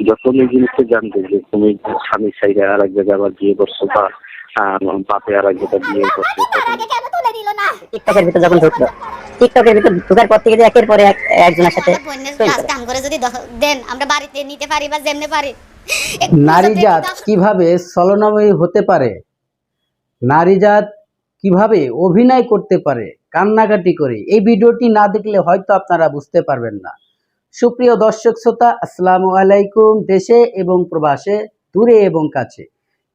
যখন এই জিনিসটা জানবে যে তুমি স্বামীর সাইডে আর এক জায়গায় আবার বিয়ে করছ বা বাপে আর এক জায়গায় বিয়ে করছ টিকটকের ভিতর যখন ঢুকলো টিকটকের ভিতর ঢুকার পর থেকে যে একের পরে এক একজনের সাথে। কাম করে যদি দেন আমরা বাড়িতে নিতে পারি বা যেমনে পারি। নারী জাত কীভাবে ছলনাময়ী হতে পারে? নারী জাত কীভাবে অভিনয় করতে পারে? কান্নাকাটি করে। এই ভিডিওটি না দেখলে হয়তো আপনারা বুঝতে পারবেন না। সুপ্রিয় দর্শক শ্রোতা, আসসালামু আলাইকুম দেশে এবং প্রবাসে, দূরে এবং কাছে।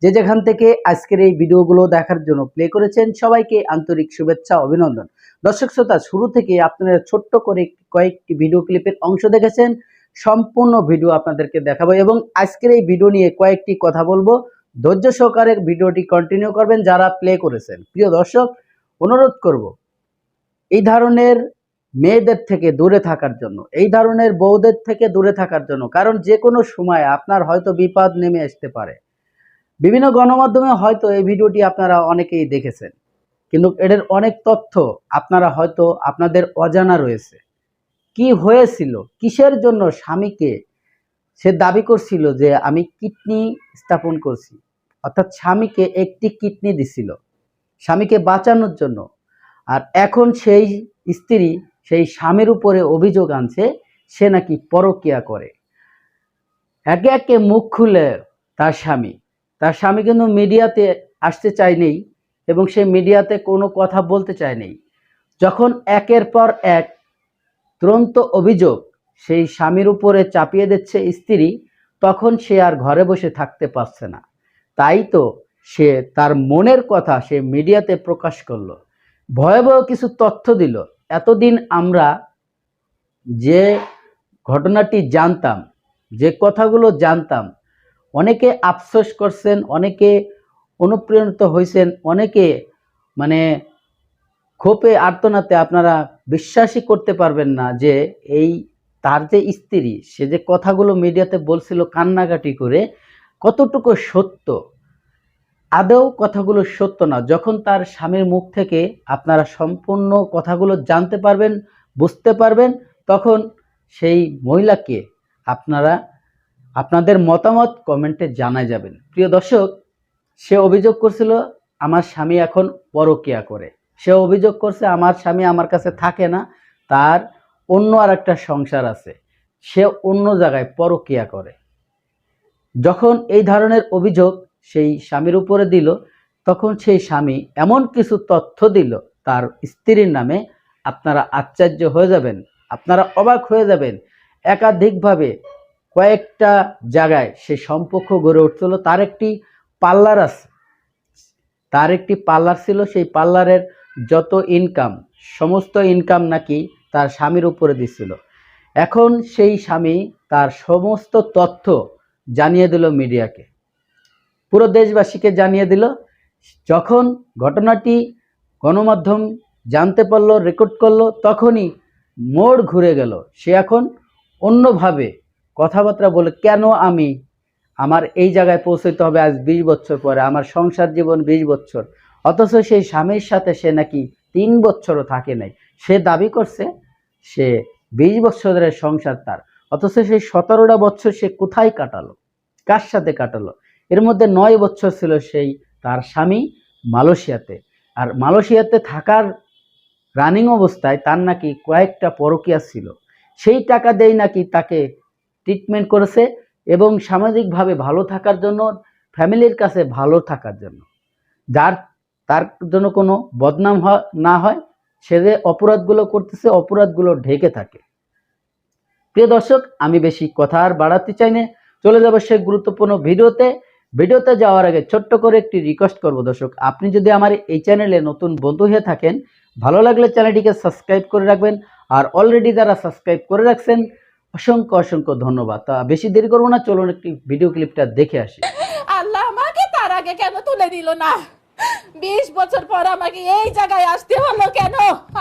যে যেখান থেকে আজকের এই ভিডিওগুলো দেখার জন্য প্লে করেছেন, সবাইকে আন্তরিক শুভেচ্ছা, অভিনন্দন। দর্শক শ্রোতা, শুরু থেকে আপনারা ছোট্ট করে কয়েকটি ভিডিও ক্লিপের অংশ দেখেছেন, সম্পূর্ণ ভিডিও আপনাদেরকে দেখাবো এবং আজকের এই ভিডিও নিয়ে কয়েকটি কথা বলব। ধৈর্য সহকারে ভিডিওটি কন্টিনিউ করবেন যারা প্লে করেছেন। প্রিয় দর্শক, অনুরোধ করব, এই ধরনের মেয়েদের থেকে দূরে থাকার জন্য, এই ধরনের বউদের থেকে দূরে থাকার জন্য, কারণ যে কোনো সময় আপনার হয়তো বিপদ নেমে আসতে পারে। বিভিন্ন গণমাধ্যমে হয়তো এই ভিডিওটি আপনারা অনেকেই দেখেছেন, কিন্তু এদের অনেক তথ্য আপনারা হয়তো আপনাদের অজানা রয়েছে। কি হয়েছিল, কিসের জন্য স্বামীকে সে দাবি করছিল যে আমি কিডনি স্থাপন করছি, অর্থাৎ স্বামীকে একটি কিডনি দিছিল, স্বামীকে বাঁচানোর জন্য। আর এখন সেই স্ত্রী সেই স্বামীর উপরে অভিযোগ আনছে, সে নাকি পরকিয়া করে। একে একে মুখ খুলে তার স্বামী। তার স্বামী কিন্তু মিডিয়াতে আসতে চায়নি এবং সে মিডিয়াতে কোনো কথা বলতে চায়নি যখন একের পর এক তুরন্ত অভিযোগ সেই স্বামীর উপরে চাপিয়ে দিচ্ছে স্ত্রী, তখন সে আর ঘরে বসে থাকতে পারছে না। তাই তো সে তার মনের কথা সে মিডিয়াতে প্রকাশ করল। ভয়াবহ কিছু তথ্য দিল। এতদিন আমরা যে ঘটনাটি জানতাম, যে কথাগুলো জানতাম, অনেকে আফসোস করছেন, অনেকে অনুপ্রেরিত হয়েছেন, অনেকে মানে ক্ষোভে আর্তনাতে আপনারা বিশ্বাসই করতে পারবেন না যে এই তার যে স্ত্রী, সে যে কথাগুলো মিডিয়াতে বলছিল কান্নাকাটি করে, কতটুকু সত্য। আদৌ কথাগুলো সত্য না। যখন তার স্বামীর মুখ থেকে আপনারা সম্পূর্ণ কথাগুলো জানতে পারবেন, বুঝতে পারবেন, তখন সেই মহিলাকে আপনারা আপনাদের মতামত কমেন্টে জানা যাবেন। প্রিয় দর্শক, সে অভিযোগ করছিল, আমার স্বামী এখন পরকিয়া করে। সে অভিযোগ করছে, আমার স্বামী আমার কাছে থাকে না, তার অন্য আর একটা সংসার আছে। সে অন্য জায়গায় পরকিয়া করে। যখন এই ধরনের অভিযোগ সেই স্বামীর উপরে দিল, তখন সেই স্বামী এমন কিছু তথ্য দিল, তার স্ত্রীর নামে আপনারা আশ্চর্য হয়ে যাবেন, আপনারা অবাক হয়ে যাবেন। একাধিকভাবে কয়েকটা জায়গায় সে সম্পর্ক গড়ে উঠছিল। তার একটি পার্লার আছে, তার একটি পার্লার ছিল। সেই পার্লারের যত ইনকাম সমস্ত ইনকাম নাকি তার স্বামীর উপরে দিছিল। এখন সেই স্বামী তার সমস্ত তথ্য জানিয়ে দিল মিডিয়াকে। পুরো দেশবাসীকে জানিয়ে দিল, যখন ঘটনাটি গণমাধ্যম জানতে পারল রেকর্ড করল, তখনই মোড় ঘুরে গেল। সে এখন অন্যভাবে কথাবার্তা বলে, কেন আমি আমার এই জায়গায় পৌঁছতে হবে আজ বিশ বছর পরে? আমার সংসার জীবন বিশ বছর। অথচ সেই স্বামীর সাথে সে নাকি তিন বছরও থাকে নাই। সে দাবি করছে, সে বিশ বছরের সংসার তার। অথচ সেই সতেরোটা বছর সে কোথায় কাটালো? কার সাথে কাটালো? এর মধ্যে নয় বছর ছিল সেই তার স্বামী মালয়েশিয়াতে। আর মালয়েশিয়াতে থাকার রানিং অবস্থায় তার নাকি কয়েকটা পরকিয়া ছিল। সেই টাকা দেই নাকি তাকে ট্রিটমেন্ট করেছে এবং সামাজিকভাবে ভালো থাকার জন্য, ফ্যামিলির কাছে ভালো থাকার জন্য। যার, তার জন্য কোনো বদনাম না হয়, সে যে অপরাধগুলো করতেছে, অপরাধগুলো ঢেকে থাকে। প্রিয় দর্শক, আমি বেশি কথা আর বাড়াতে চাই না। চলে যাব সেই গুরুত্বপূর্ণ ভিডিওতে। ভিডিওতে যাওয়ার আগে ছোট্ট করে একটি রিকোয়েস্ট করব দর্শক আপনি যদি আমার এই চ্যানেলে নতুন বন্ধু হয়ে থাকেন ভালো লাগলে চ্যানেলটিকে সাবস্ক্রাইব করে রাখবেন আর অলরেডি যারা সাবস্ক্রাইব করে রাখছেন অসংখ্য অসংখ্য ধন্যবাদ। তা বেশি দেরি করব না চলুন একটি ভিডিও ক্লিপটা দেখে আসি। আল্লাহ আমাকে তার আগে কেন তুলে দিল না? বিশ বছর পর আমাকে এই জায়গায় আসতে হলো কেন?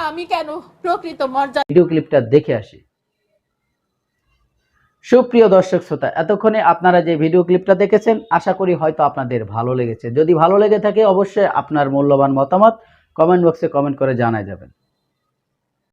আমি কেন প্রকৃত মর্যাদা ভিডিও ক্লিপটা দেখে আসি। সুপ্রিয় দর্শক শ্রোতা, এতক্ষণে আপনারা যে ভিডিও ক্লিপটা দেখেছেন, আশা করি হয়তো আপনাদের ভালো লেগেছে। যদি ভালো লেগে থাকে, অবশ্যই আপনার মূল্যবান মতামত কমেন্ট বক্সে কমেন্ট করে জানাই যাবেন।